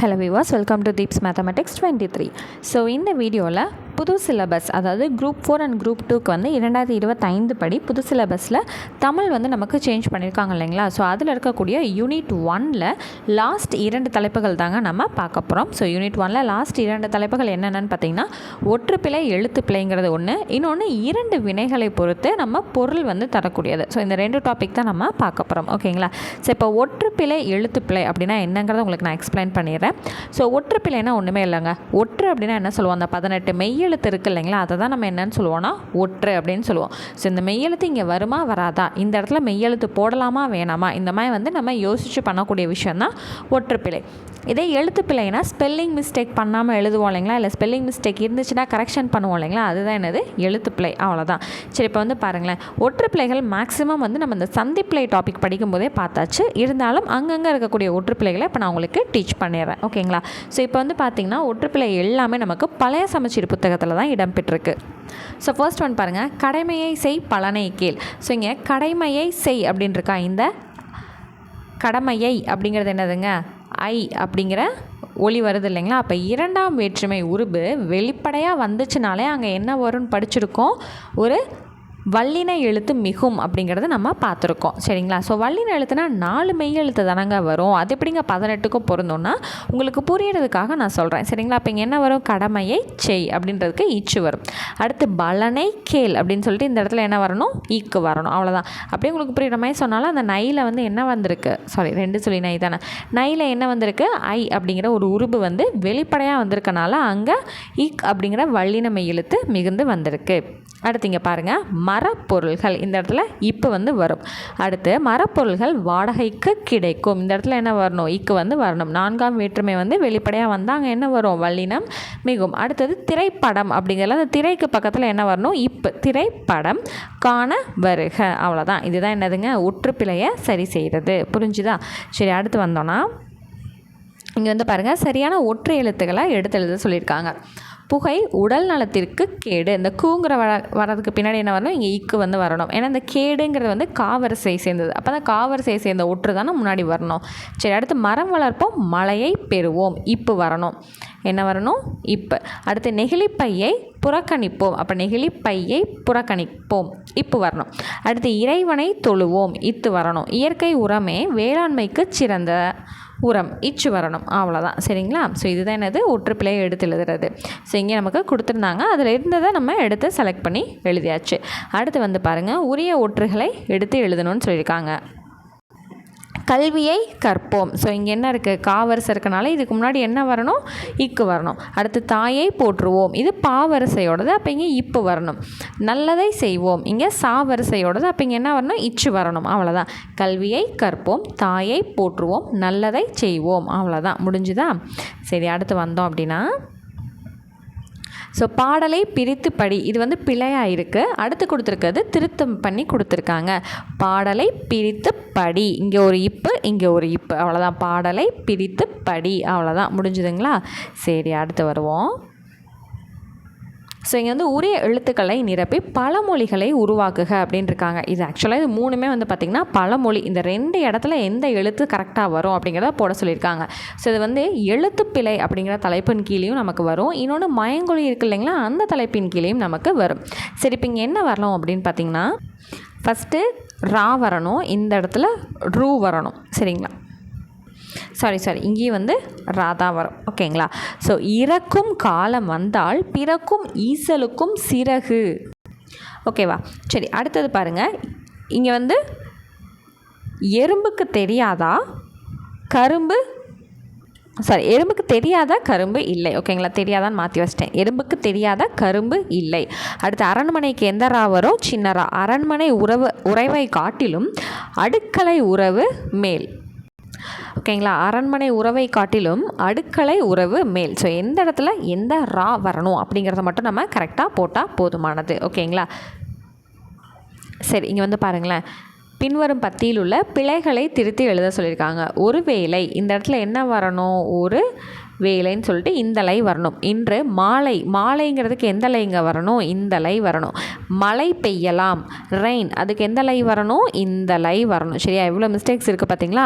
hello Vivas welcome to Deeps mathematics twenty three so இந்த வீடியோவில் புது சிலபஸ் அதாவது குரூப் ஃபோர் அண்ட் குரூப் டூக்கு வந்து இரண்டாயிரத்தி இருபத்தைந்து படி புது சிலபஸில் தமிழ் வந்து நமக்கு சேஞ்ச் பண்ணியிருக்காங்க இல்லைங்களா? ஸோ அதில் இருக்கக்கூடிய யூனிட் ஒனில் லாஸ்ட் இரண்டு தலைப்புகள் தாங்க நம்ம பார்க்க போகிறோம் ஸோ யூனிட் ஒனில் லாஸ்ட் இரண்டு தலைப்புகள் என்னென்னு பார்த்தீங்கன்னா ஒற்றுப்பிழை எழுத்துப்பிழைங்கிறது ஒன்று இன்னொன்று இரண்டு வினைகளை பொறுத்து நம்ம பொருள் வந்து தரக்கூடியது. ஸோ இந்த ரெண்டு டாபிக் தான் நம்ம பார்க்க போகிறோம் ஓகேங்களா ஸோ இப்போ ஒற்றுப்பிழை எழுத்துப்பிழை அப்படின்னா என்னங்கிறத உங்களுக்கு நான் எக்ஸ்பிளைன் பண்ணிடுறேன். ஸோ ஒற்றுப்பிழைனா ஒன்றுமே இல்லைங்க. ஒற்று அப்படின்னா என்ன சொல்லுவோம்? அந்த பதினெட்டு மெய்யெழுத்து இருக்குது இல்லைங்களா? அதை தான் நம்ம என்னன்னு சொல்லுவோம்னா ஒற்று அப்படின்னு சொல்லுவோம். ஸோ இந்த மெய்யெழுத்து இங்கே வருமா வராதா? இந்த இடத்துல மெய்யெழுத்து போடலாமா வேணாமா? இந்த மாதிரி வந்து நம்ம யோசித்து பண்ணக்கூடிய விஷயம் தான் ஒற்றுப்பிழை. இதே எழுத்து பிள்ளைனா ஸ்பெல்லிங் மிஸ்டேக் பண்ணாமல் எழுதுவோம் இல்லைங்களா? இல்லை ஸ்பெல்லிங் மிஸ்டேக் இருந்துச்சுன்னா கரெக்ஷன் பண்ணுவோம் இல்லைங்களா? அதுதான் என்னது? எழுத்து பிள்ளை அவ்வளோதான் சரி இப்போ வந்து பாருங்களேன். ஒற்று மேக்ஸிமம் வந்து நம்ம இந்த சந்திப்பிழை டாபிக் படிக்கும்போதே பார்த்தாச்சு. இருந்தாலும் அங்கங்கே இருக்கக்கூடிய ஒற்று இப்போ நான் உங்களுக்கு டீச் பண்ணிடுறேன். ஓகேங்களா? ஸோ இப்போ வந்து பார்த்திங்கன்னா ஒற்றுப்பிள்ளை எல்லாமே நமக்கு பழைய சமச்சீர் புத்தகத்தில் தான் இடம்பெற்றிருக்கு. ஸோ ஃபர்ஸ்ட் ஒன் பாருங்கள் கடமையை செய் பலனை கீழ் ஸோ இங்கே கடமையை செய் அப்படின்னு இருக்கா இந்த கடமையை அப்படிங்கிறது என்னதுங்க? ஐ அப்படிங்கிற ஒளி வருது இல்லைங்களா? அப்போ இரண்டாம் வேற்றுமை உருபு வெளிப்படையாக வந்துச்சுனாலே அங்கே என்ன வரும்னு படிச்சிருக்கோம். ஒரு வல்லின எழுத்து மிகும் அப்படிங்கிறத நம்ம பார்த்துருக்கோம். சரிங்களா? ஸோ வல்லின எழுத்துனா நாலு மெய் எழுத்து தானங்க வரும். அது எப்படிங்க பதினெட்டுக்கும் பொருந்தோம்னா உங்களுக்கு புரியறதுக்காக நான் சொல்கிறேன் சரிங்களா? அப்போ இங்கே என்ன வரும்? கடமையை செய் அப்படின்றதுக்கு ஈச்சு வரும். அடுத்து பலனை கேள் அப்படின்னு சொல்லிட்டு இந்த இடத்துல என்ன வரணும்? ஈக்கு வரணும். அவ்வளோதான் அப்படியே உங்களுக்கு புரியுற மாதிரி சொன்னாலும் அந்த நையில் வந்து என்ன வந்திருக்கு? சாரி ரெண்டு சொல்லி நை தானே. நையில் என்ன வந்திருக்கு? ஐ அப்படிங்கிற ஒரு உருபு வந்து வெளிப்படையாக வந்திருக்கனால அங்கே ஈக் அப்படிங்கிற வல்லின மெய் எழுத்து மிகுந்து வந்திருக்கு. அடுத்து இங்கே பாருங்கள் மரப்பொருள்கள் இந்த இடத்துல இப்போ வந்து வரும். அடுத்து மரப்பொருள்கள் வாடகைக்கு கிடைக்கும். இந்த இடத்துல என்ன வரணும்? இக்கு வந்து வரணும். நான்காம் வேற்றுமை வந்து வெளிப்படையாக வந்தாங்க என்ன வரும்? வல்லினம் மிகும். அடுத்தது திரைப்படம் அப்படிங்கிறதுல அந்த திரைக்கு பக்கத்தில் என்ன வரணும்? இப்போ. திரைப்படம் காண வருக. அவ்வளோதான் இதுதான் என்னதுங்க? ஒற்றுப்பிழையை சரி செய்கிறது புரிஞ்சுதா? சரி அடுத்து வந்தோன்னா இங்கே வந்து பாருங்கள் சரியான ஒற்று எழுத்துக்களை எடுத்து எழுத சொல்லியிருக்காங்க. புகை உடல் நலத்திற்கு கேடு. இந்த கூங்கிற வர வரதுக்கு பின்னாடி என்ன வரணும்? இங்கே இக்கு வந்து வரணும். ஏன்னா இந்த கேடுங்கிறது வந்து காவரிசை சேர்ந்தது. அப்போ தான் காவரிசை சேர்ந்த ஒற்று தானே முன்னாடி வரணும். சரி அடுத்து மரம் வளர்ப்போம் மழையை பெறுவோம். இப்பு வரணும். என்ன வரணும்? இப்போ. அடுத்து நெகிழிப்பையை புறக்கணிப்போம். அப்போ நெகிழிப்பையை புறக்கணிப்போம். இப்பு வரணும். அடுத்து இறைவனை தொழுவோம். இத்து வரணும். இயற்கை உரமே வேளாண்மைக்கு சிறந்த உரம் இச்சு வரணும். அவ்வளோதான் சரிங்களா? ஸோ இதுதான் என்னது? ஒற்றுப்பிழையை எடுத்து எழுதுறது. ஸோ இங்கே நமக்கு கொடுத்துருந்தாங்க. அதில் இருந்ததை நம்ம எடுத்து செலக்ட் பண்ணி எழுதியாச்சு. அடுத்து வந்து பாருங்கள் உரிய ஒற்றுகளை எடுத்து எழுதணும்னு சொல்லியிருக்காங்க. கல்வியை கற்போம். ஸோ இங்கே என்ன இருக்குது காவரிசை இருக்கனால இதுக்கு முன்னாடி என்ன வரணும்? இக்கு வரணும். அடுத்து தாயை போற்றுவோம். இது பாவரிசையோடது அப்போ இங்கே இப்பு வரணும். நல்லதை செய்வோம். இங்கே சாவரிசையோடது அப்போ இங்கே என்ன வரணும்? இச்சு வரணும். அவ்வளோதான் கல்வியை கற்போம். தாயை போற்றுவோம். நல்லதை செய்வோம். அவ்வளோதான் முடிஞ்சுதா? சரி அடுத்து வந்தோம் அப்படின்னா ஸோ பாடலை பிரித்து படி. இது வந்து பிழையாக இருக்குது அடுத்து கொடுத்துருக்கிறது திருத்தம் பண்ணி கொடுத்துருக்காங்க. பாடலை பிரித்து படி. இங்கே ஒரு இப்பு இங்கே ஒரு இப்பு அவ்வளோதான் பாடலை பிரித்து படி. அவ்வளோதான் முடிஞ்சுதுங்களா? சரி அடுத்து வருவோம். ஸோ இங்கே வந்து உரிய எழுத்துக்களை நிரப்பி பழமொழிகளை உருவாக்குக அப்படின்ட்டுருக்காங்க இது ஆக்சுவலாக இது மூணுமே வந்து பார்த்திங்கன்னா பழமொழி இந்த ரெண்டு இடத்துல எந்த எழுத்து கரெக்டாக வரும் அப்படிங்கிறத போட சொல்லியிருக்காங்க. ஸோ இது வந்து எழுத்துப்பிழை அப்படிங்கிற தலைப்பின் கீழேயும் நமக்கு வரும். இன்னொன்று மயங்கொழி இருக்கு இல்லைங்களா? அந்த தலைப்பின் கீழேயும் நமக்கு வரும். சரி இப்போ இங்கே என்ன வரணும் அப்படின்னு பார்த்தீங்கன்னா ஃபஸ்ட்டு ரா வரணும் இந்த இடத்துல ரூ வரணும் சரிங்களா? சாரி சாரி இங்கேயும் வந்து ராதா வரும். ஓகேங்களா? ஸோ இறக்கும் காலம் வந்தால் பிறக்கும் ஈசலுக்கும் சிறகு. ஓகேவா? சரி அடுத்தது பாருங்கள் இங்கே வந்து எறும்புக்கு தெரியாதா? கரும்பு? சாரி எறும்புக்கு தெரியாத? கரும்பு இல்லை. ஓகேங்களா? தெரியாதான்னு மாற்றி வச்சிட்டேன். எறும்புக்கு தெரியாத? கரும்பு இல்லை. அடுத்து அரண்மனைக்கு எந்த ரா வரும்? சின்ன ரா. அரண்மனை உறவு உறைவை காட்டிலும் அடுக்கலை உறவு மேல். ஓகேங்களா? அரண்மனை உறவை காட்டிலும் அடுக்களை உறவு மேல். ஸோ எந்த இடத்துல எந்த ரா வரணும் அப்படிங்கிறத மட்டும் நம்ம கரெக்டாக போட்டால் போதுமானது. ஓகேங்களா? சரி இங்கே வந்து பாருங்களேன். பின்வரும் பத்தியில் உள்ள பிழைகளை திருத்தி எழுத சொல்லியிருக்காங்க. ஒரு வேலை இந்த இடத்துல என்ன வரணும்? ஒரு வேலைன்னு சொல்லிட்டு இந்த லை வரணும். இன்று மாலை மாலைங்கிறதுக்கு எந்த லை இங்கே வரணும்? இந்த லை வரணும். மழை பெய்யலாம். ரெயின் அதுக்கு எந்த லை வரணும்? இந்த லை வரணும். சரியா? எவ்வளோ மிஸ்டேக்ஸ் இருக்குது பார்த்தீங்களா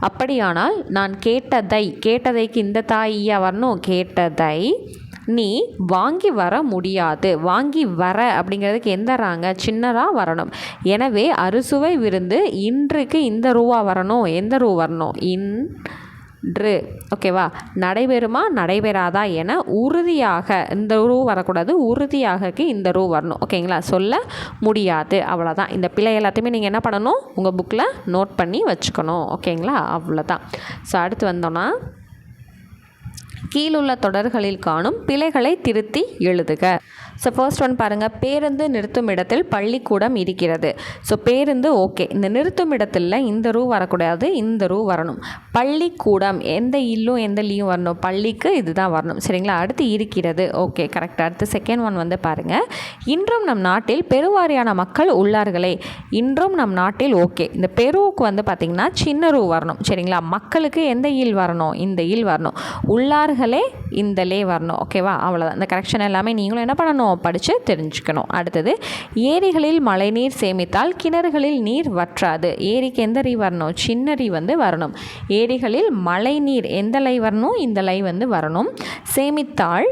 அப்படியானால் நான் கேட்டதை கேட்டதைக்கு இந்த தாயா வரணும் கேட்டதை நீ வாங்கி வர முடியாது. வாங்கி வர அப்படிங்கிறதுக்கு எந்த ராங்க சின்னராக வரணும். எனவே அறுசுவை விருந்து இன்றுக்கு இந்த ரூவா வரணும் எந்த ரூ வரணும்? இன் ட்ரு ஓகேவா நடைபெறுமா? நடைபெறாதா என உறுதியாக இந்த ரூ வரக்கூடாது. உறுதியாகக்கு இந்த ரூ வரணும். ஓகேங்களா சொல்ல முடியாது. அவ்வளோதான் இந்த பிழை எல்லாத்தையுமே நீங்கள் என்ன பண்ணணும்? உங்கள் புக்கில் நோட் பண்ணி வச்சுக்கணும். ஓகேங்களா அவ்வளோதான் ஸோ அடுத்து வந்தோன்னா கீழுள்ள தொடர்களில் காணும் பிழைகளை திருத்தி எழுதுக. ஸோ ஃபர்ஸ்ட் ஒன் பாருங்கள் பேருந்து நிறுத்தும் இடத்தில் பள்ளிக்கூடம் இருக்கிறது. ஸோ பேருந்து ஓகே இந்த நிறுத்தும் இடத்துல இந்த ரூ வரக்கூடாது இந்த ரூ வரணும். பள்ளிக்கூடம் எந்த இல்லும் எந்த லீயும் வரணும். பள்ளிக்கு இதுதான் வரணும். சரிங்களா? அடுத்து இருக்கிறது. ஓகே கரெக்ட் அடுத்து செகண்ட் ஒன் வந்து பாருங்கள் இன்றும் நம் நாட்டில் பெருவாரியான மக்கள் உள்ளார்களே. இன்றும் நம் நாட்டில் ஓகே இந்த பெருவுக்கு வந்து பார்த்திங்கன்னா சின்ன ரூ வரணும். சரிங்களா? மக்களுக்கு எந்த இல் வரணும்? இந்த இல் வரணும். உள்ளார்களே இந்த லே வரணும். ஓகேவா அவ்வளோதான் இந்த கரெக்ஷன் எல்லாமே நீங்களும் என்ன பண்ணணும்? படித்து தெரிஞ்சுக்கணும். அடுத்தது ஏரிகளில் மழைநீர் சேமித்தால் கிணறுகளில் நீர் வற்றாது. ஏரிக்கு எந்த ரீ வரணும்? சின்ன ரீ வந்து வரணும். ஏரிகளில் மழைநீர் எந்த லை வரணும்? இந்த லை வந்து வரணும். சேமித்தால்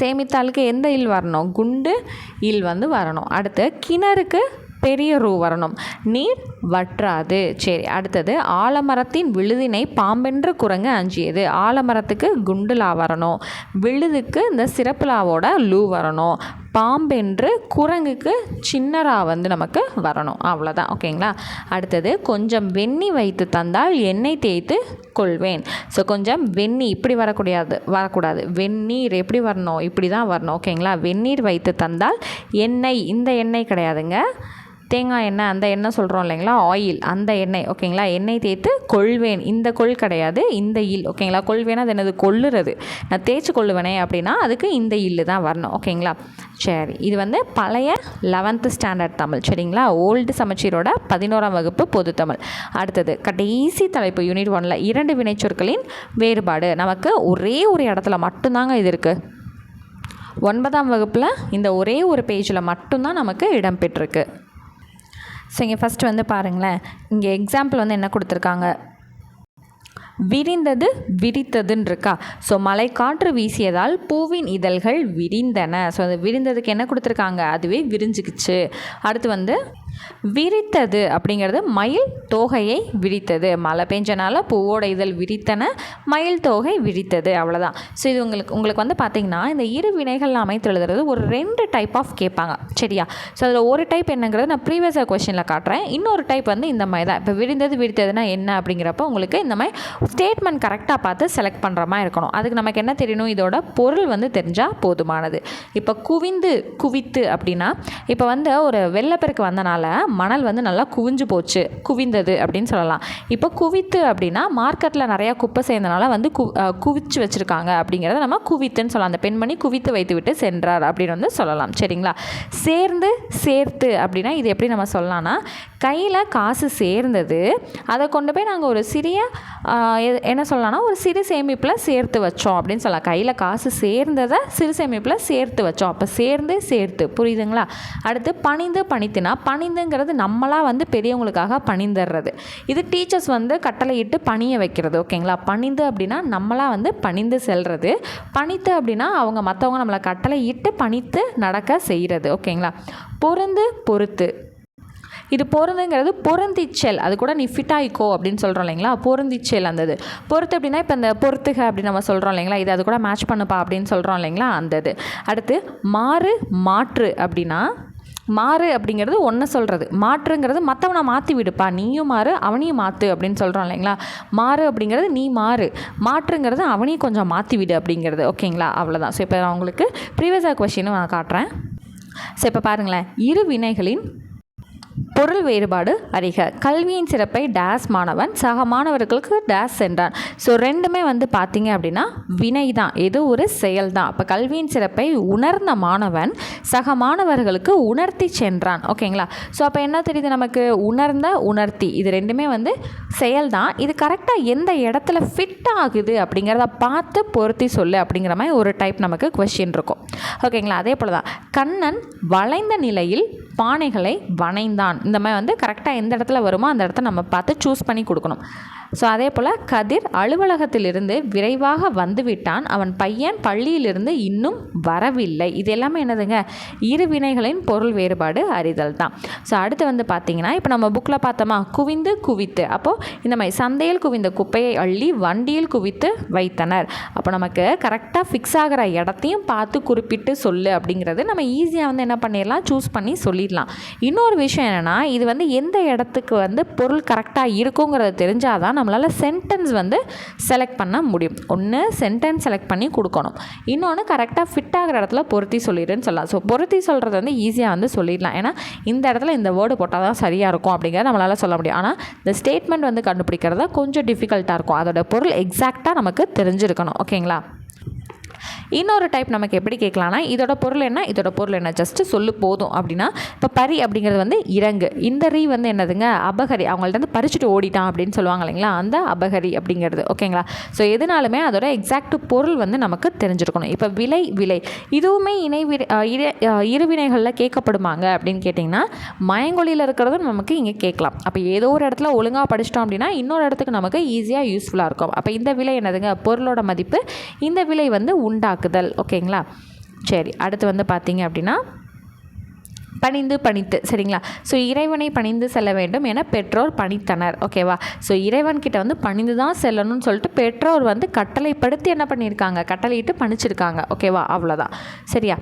சேமித்தாளுக்கு எந்த இல் வரணும்? குண்டு இல் வந்து வரணும். அடுத்து கிணறுக்கு பெரிய ரூ வரணும். நீர் வற்றாது. சரி அடுத்தது ஆலமரத்தின் விழுதினை பாம்பென்று குரங்கு அஞ்சியது. ஆலமரத்துக்கு குண்டுலா வரணும். விழுதுக்கு இந்த சிறப்புலாவோட லூ வரணும். பாம்பென்று குரங்குக்கு சின்னராக வந்து நமக்கு வரணும். அவ்வளோதான் ஓகேங்களா? அடுத்தது கொஞ்சம் வெண்ணி வைத்து தந்தால் எண்ணெய் தேய்த்து கொள்வேன். ஸோ கொஞ்சம் வெந்நீர் இப்படி வரக்கூடாது வரக்கூடாது. வெந்நீர் எப்படி வரணும்? இப்படி தான் வரணும். ஓகேங்களா? வெந்நீர் வைத்து தந்தால் எண்ணெய் இந்த எண்ணெய் கிடையாதுங்க. தேங்காய் எண்ணெய் அந்த எண்ணெய் சொல்கிறோம் இல்லைங்களா? ஆயில் அந்த எண்ணெய் ஓகேங்களா? எண்ணெய் தேய்த்து கொள்வேன். இந்த கொள் கிடையாது இந்த இல் ஓகேங்களா? கொள்வேன் அது என்னது? கொள்ளுறது. நான் தேய்ச்சி கொள்ளுவேனே அப்படின்னா அதுக்கு இந்த இல்லு தான் வரணும் ஓகேங்களா? சரி இது வந்து பழைய லெவன்த்து ஸ்டாண்டர்ட் தமிழ் சரிங்களா? ஓல்டு சமச்சீரோட பதினோராம் வகுப்பு பொது தமிழ். அடுத்தது கடைசி தலைப்பு யூனிட் ஒனில் இரண்டு வினைச்சொற்களின் வேறுபாடு. நமக்கு ஒரே ஒரு இடத்துல மட்டும்தாங்க இது இருக்குது ஒன்பதாம் வகுப்பில் இந்த ஒரே ஒரு பேஜில் மட்டும்தான் நமக்கு இடம்பெற்றிருக்கு ஸோ இங்கே ஃபஸ்ட்டு வந்து பாருங்களேன். இங்கே எக்ஸாம்பிள் வந்து என்ன கொடுத்துருக்காங்க? விரிந்தது விரித்ததுன்னு இருக்கா ஸோ மலை காற்று வீசியதால் பூவின் இதழ்கள் விரிந்தன. ஸோ அது விரிந்ததுக்கு என்ன கொடுத்துருக்காங்க? அதுவே விரிஞ்சுக்குச்சு. அடுத்து வந்து விரித்தது அப்படிங்கிறது மயில் தோகையை விரித்தது. மழை பெஞ்சனால பூவோட இதழ் விரித்தன மயில் தோகை விரித்தது. அவ்வளோதான் ஸோ இது உங்களுக்கு உங்களுக்கு வந்து பார்த்திங்கன்னா இந்த இரு வினைகள் அமைத்து எழுதுறது ஒரு ரெண்டு டைப் ஆஃப் கேட்பாங்க. சரியா? ஸோ அதில் ஒரு டைப் என்னங்கிறது நான் ப்ரீவியஸாக கொஷனில் காட்டுறேன். இன்னொரு டைப் வந்து இந்த மாதிரி தான். இப்போ விரிந்தது விரித்ததுனா என்ன அப்படிங்கிறப்ப உங்களுக்கு இந்த மாதிரி ஸ்டேட்மெண்ட் கரெக்டாக பார்த்து செலக்ட் பண்ணுற மாதிரி இருக்கணும். அதுக்கு நமக்கு என்ன தெரியணும்? இதோட பொருள் வந்து தெரிஞ்சால் போதுமானது. இப்போ குவிந்து குவித்து அப்படின்னா இப்போ வந்து ஒரு வெள்ளப்பெருக்கு வந்தனால மணல் வந்து நல்லா குவிஞ்சு போச்சு குவிந்தது அப்படின்னு சொல்லலாம். இப்போ குவித்து அப்படின்னா மார்க்கெட்டில் நிறையா குப்பை சேர்ந்தனால வந்து கு குவிச்சு வச்சுருக்காங்க அப்படிங்கிறத நம்ம குவித்துன்னு சொல்லலாம். அந்த பெண்மணி குவித்து வைத்து விட்டு சென்றார் அப்படின்னு வந்து சொல்லலாம். சரிங்களா? சேர்ந்து சேர்த்து அப்படின்னா இது எப்படி நம்ம சொல்லலாம்னா கையில் காசு சேர்ந்தது அதை கொண்டு போய் நாங்கள் ஒரு சிறிய என்ன சொல்லலாம்னா ஒரு சிறு சேமிப்பில் சேர்த்து வச்சோம் அப்படின்னு சொல்லலாம். கையில் காசு சேர்ந்ததை சிறு சேமிப்பில் சேர்த்து வச்சோம். அப்போ சேர்ந்து சேர்த்து. புரியுதுங்களா? அடுத்து பணிந்து பணித்துனா பணிந்துங்கிறது நம்மளாக வந்து பெரியவங்களுக்காக பணிந்துடுறது இது டீச்சர்ஸ் வந்து கட்டளையிட்டு பணிய வைக்கிறது ஓகேங்களா? பணிந்து அப்படின்னா நம்மளாக வந்து பணிந்து செல்வது பணித்து அப்படின்னா அவங்க மற்றவங்க நம்மளை கட்டளையிட்டு பணித்து நடக்க செய்கிறது ஓகேங்களா? பொருந்து பொறுத்து. இது பொருந்துங்கிறது பொருந்திச்சல். அது கூட நீ ஃபிட் ஆயிக்கோ அப்படின்னு சொல்கிறோம் இல்லைங்களா? பொருந்திச்சல் அந்த இது. பொறுத்து அப்படின்னா இப்போ இந்த பொறுத்துக அப்படின்னு நம்ம சொல்கிறோம் இல்லைங்களா? இது அது கூட மேட்ச் பண்ணுப்பா அப்படின்னு சொல்கிறோம் இல்லைங்களா? அந்த இது. அடுத்து மாறு மாற்று அப்படின்னா மாறு அப்படிங்கிறது ஒன்று சொல்கிறது மாற்றுங்கிறது மற்றவனை மாற்றி விடுப்பா. நீயும் மாறு அவனையும் மாற்று அப்படின்னு சொல்கிறோம் இல்லைங்களா? மாறு அப்படிங்கிறது நீ மாறு. மாற்றுங்கிறது அவனையும் கொஞ்சம் மாற்றி விடு அப்படிங்கிறது. ஓகேங்களா? அவ்வளோதான் ஸோ இப்போ நான் உங்களுக்கு ப்ரீவியஸாக கொஷினும் நான் காட்டுறேன். ஸோ இப்போ பாருங்களேன். இரு வினைகளின் பொருள் வேறுபாடு அறிக கல்வியின் சிறப்பை டேஸ் மாணவன் சக மாணவர்களுக்கு டேஸ் சென்றான் ஸோ ரெண்டுமே வந்து பார்த்தீங்க அப்படின்னா வினை தான். ஏதோ ஒரு செயல் தான். அப்போ கல்வியின் சிறப்பை உணர்ந்த மாணவன் சக மாணவர்களுக்கு உணர்த்தி சென்றான். ஓகேங்களா ஸோ அப்போ என்ன தெரியுது நமக்கு? உணர்ந்த உணர்த்தி. இது ரெண்டுமே வந்து செயல் தான். இது கரெக்டாக எந்த இடத்துல ஃபிட் ஆகுது அப்படிங்கிறத பார்த்து பொருத்தி சொல்லு அப்படிங்கிற மாதிரி ஒரு டைப் நமக்கு கொஷின் இருக்கும். ஓகேங்களா அதே போல் தான் கண்ணன் வளைந்த நிலையில் பானைகளை வனைந்தான் இந்த மாதிரி வந்து கரெக்டாக எந்த இடத்துல வருமோ அந்த இடத்த நம்ம பார்த்து சூஸ் பண்ணி கொடுக்கணும். ஸோ அதே போல் கதிர் அலுவலகத்திலிருந்து விரைவாக வந்துவிட்டான். அவன் பையன் பள்ளியிலிருந்து இன்னும் வரவில்லை. இது எல்லாமே என்னதுங்க? இரு வினைகளின் பொருள் வேறுபாடு அறிதல் தான். ஸோ அடுத்து வந்து பார்த்தீங்கன்னா இப்போ நம்ம புக்கில் பார்த்தோமா? குவிந்து குவித்து. அப்போது இந்த மாதிரி சந்தையில் குவிந்த குப்பையை அள்ளி வண்டியில் குவித்து வைத்தனர். அப்போ நமக்கு கரெக்டாக ஃபிக்ஸ் ஆகிற இடத்தையும் பார்த்து குறிப்பிட்டு சொல்லு அப்படிங்கிறது நம்ம ஈஸியாக வந்து என்ன பண்ணிடலாம்? சூஸ் பண்ணி சொல்லி சொல்லிடலாம் இன்னொரு விஷயம் என்னென்னா இது வந்து எந்த இடத்துக்கு வந்து பொருள் கரெக்டாக இருக்குங்கிறத தெரிஞ்சால் தான் நம்மளால் சென்டென்ஸ் வந்து செலக்ட் பண்ண முடியும். ஒன்று சென்டென்ஸ் செலக்ட் பண்ணி கொடுக்கணும். இன்னொன்று கரெக்டாக ஃபிட் ஆகிற இடத்துல பொருத்தி சொல்லிடுன்னு சொல்லலாம். ஸோ பொருத்தி சொல்கிறது வந்து ஈஸியாக வந்து சொல்லிடலாம். ஏன்னா இந்த இடத்துல இந்த வேர்டு போட்டால் தான் சரியாக இருக்கும் அப்படிங்கிறத நம்மளால் சொல்ல முடியும். ஆனால் இந்த ஸ்டேட்மெண்ட் வந்து கண்டுபிடிக்கிறத கொஞ்சம் டிஃபிகல்ட்டாக இருக்கும். அதோட பொருள் எக்ஸாக்டாக நமக்கு தெரிஞ்சிருக்கணும். ஓகேங்களா இன்னொரு டைப் நமக்கு எப்படி கேட்கலான்னா இதோட பொருள் என்ன இதோட பொருள் என்ன? ஜஸ்ட்டு சொல்லு போதும் அப்படின்னா இப்போ பரி அப்படிங்கிறது வந்து இறங்கு. இந்த ரீ வந்து என்னதுங்க? அபகரி. அவங்கள்ட்ட வந்து பறிச்சுட்டு ஓடிட்டான் அப்படின்னு சொல்லுவாங்க இல்லைங்களா? அந்த அபகரி அப்படிங்கிறது. ஓகேங்களா ஸோ எதுனாலுமே அதோட எக்ஸாக்ட் பொருள் வந்து நமக்கு தெரிஞ்சிருக்கணும். இப்போ விலை விலை. இதுவுமே இணை இரு இருவினைகளில் கேட்கப்படுமாங்க அப்படின்னு கேட்டிங்கன்னா மயங்கொழியில் இருக்கிறதும் நமக்கு இங்கே கேட்கலாம். அப்போ ஏதோ ஒரு இடத்துல ஒழுங்காக படிச்சிட்டோம் அப்படின்னா இன்னொரு இடத்துக்கு நமக்கு ஈஸியாக யூஸ்ஃபுல்லாக இருக்கும். அப்போ இந்த விலை என்னதுங்க? பொருளோட மதிப்பு. இந்த விலை வந்து உண்டாகும் தாக்குதல். ஓகேங்களா? சரி அடுத்து வந்து பார்த்தீங்க அப்படின்னா பணிந்து பணித்து சரிங்களா? ஸோ இறைவனை பணிந்து செல்ல வேண்டும் என பெற்றோர் பணித்தனர். ஓகேவா? ஸோ இறைவன்கிட்ட வந்து பணிந்து தான் செல்லணும்னு சொல்லிட்டு பெற்றோர் வந்து கட்டளைப்படுத்தி என்ன பண்ணியிருக்காங்க? கட்டளையிட்டு பணிச்சிருக்காங்க. ஓகேவா? அவ்வளோதான் சரியா?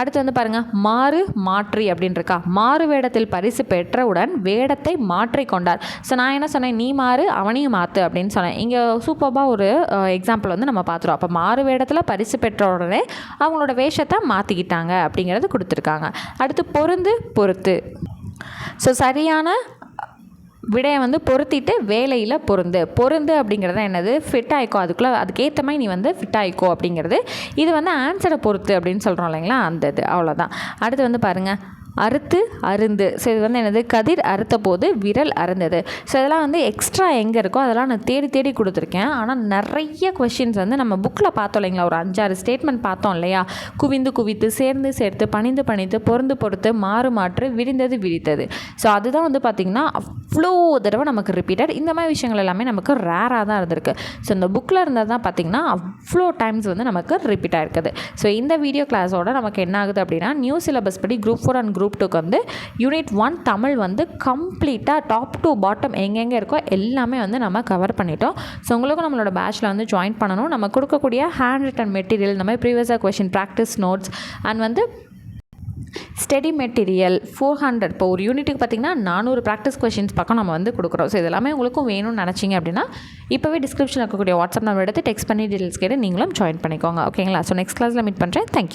அடுத்து வந்து பாருங்கள் மாறு மாற்றி அப்படின்னு இருக்கா மாறு வேடத்தில் பரிசு பெற்றவுடன் வேடத்தை மாற்றி கொண்டார். ஸோ நான் என்ன சொன்னேன்? நீ மாறு அவனையும் மாற்று அப்படின்னு சொன்னேன். இங்கே சூப்பராக ஒரு எக்ஸாம்பிள் வந்து நம்ம பார்த்துருவோம். அப்போ மாறு வேடத்தில் பரிசு பெற்ற உடனே அவங்களோட வேஷத்தை மாற்றிக்கிட்டாங்க அப்படிங்கிறது கொடுத்துருக்காங்க. அடுத்து பொருந்து பொறுத்து. ஸோ சரியான விடையை வந்து பொருத்திட்டு வேலையில் பொருந்து. பொருந்து அப்படிங்கிறது என்னது? ஃபிட் ஆயிக்கோ அதுக்குள்ளே அதுக்கேற்ற மாதிரி நீ வந்து ஃபிட் ஆயிக்கோ அப்படிங்கிறது. இது வந்து ஆன்சரை பொறுத்து அப்படின்னு சொல்கிறோம் இல்லைங்களா? அந்த இது. அவ்வளோதான் அடுத்து வந்து பாருங்கள் அறுத்து அருந்து. ஸோ இது வந்து என்னது? கதிர் அறுத்த போது விரல் அருந்தது ஸோ இதெல்லாம் வந்து எக்ஸ்ட்ரா எங்கே இருக்கோ அதெல்லாம் நான் தேடி தேடி கொடுத்துருக்கேன். ஆனால் நிறைய கொஷின்ஸ் வந்து நம்ம புக்கில் பார்த்தோம் இல்லைங்களா? ஒரு அஞ்சாறு ஸ்டேட்மெண்ட் பார்த்தோம் இல்லையா? குவிந்து குவித்து சேர்ந்து சேர்த்து பணிந்து பணித்து பொருந்து பொறுத்து மாறு மாற்று விரிந்தது விரித்தது. ஸோ அதுதான் வந்து பார்த்திங்கன்னா அவ்வளோ தடவை நமக்கு ரிப்பீட்டட் இந்த மாதிரி விஷயங்கள் எல்லாமே நமக்கு ரேராக தான் இருந்திருக்கு. ஸோ இந்த புக்கில் இருந்தது தான் பார்த்திங்கன்னா அவ்வளோ டைம்ஸ் வந்து நமக்கு ரிப்பீட் ஆகிருக்குது ஸோ இந்த வீடியோ கிளாஸோட நமக்கு என்ன ஆகுது அப்படின்னா நியூ சிலபஸ் படி குரூப் ஃபோர் அண்ட் குரூப் டூக்கு வந்து யூனிட் ஒன் தமிழ் வந்து கம்ப்ளீட்டாக டாப் டு பாட்டம் எங்கெங்கே இருக்கோ எல்லாமே வந்து நம்ம கவர் பண்ணிட்டோம். ஸோ உங்களுக்கும் நம்மளோட பேட்ச்சில் வந்து ஜாயின் பண்ணணும். நம்ம கொடுக்கக்கூடிய ஹேண்ட் ரிட்டன் மெட்டீரியல் இந்த மாதிரி ப்ரீவியஸாக கொஷின் ப்ராக்டிஸ் நோட்ஸ் அண்ட் வந்து ஸ்டடி மெட்டீரியல் ஃபோர் ஹண்ட்ரட் இப்போ ஒரு யூனிட்டுக்கு பார்த்தீங்கன்னா நானூறு ப்ராக்டிஸ் கொஷின்ஸ் பக்கம் நம்ம வந்து கொடுக்குறோம். ஸோ இதெல்லாமே உங்களுக்கும் வேணும்னு நினச்சிங்க அப்படின்னா இப்போவே டிஸ்கிரிப்ஷனில் இருக்கக்கூடிய வாட்ஸ்அப் நம்பர் எடுத்து டெக்ஸ்ட் பண்ணி டீட்டெயில்ஸ் கேட்டு நீங்களும் ஜாயின் பண்ணிக்கோங்க. ஓகேங்களா ஸோ நெக்ஸ்ட் கிளாஸில் மீட் பண்ணுறேன் தேங்க்யூ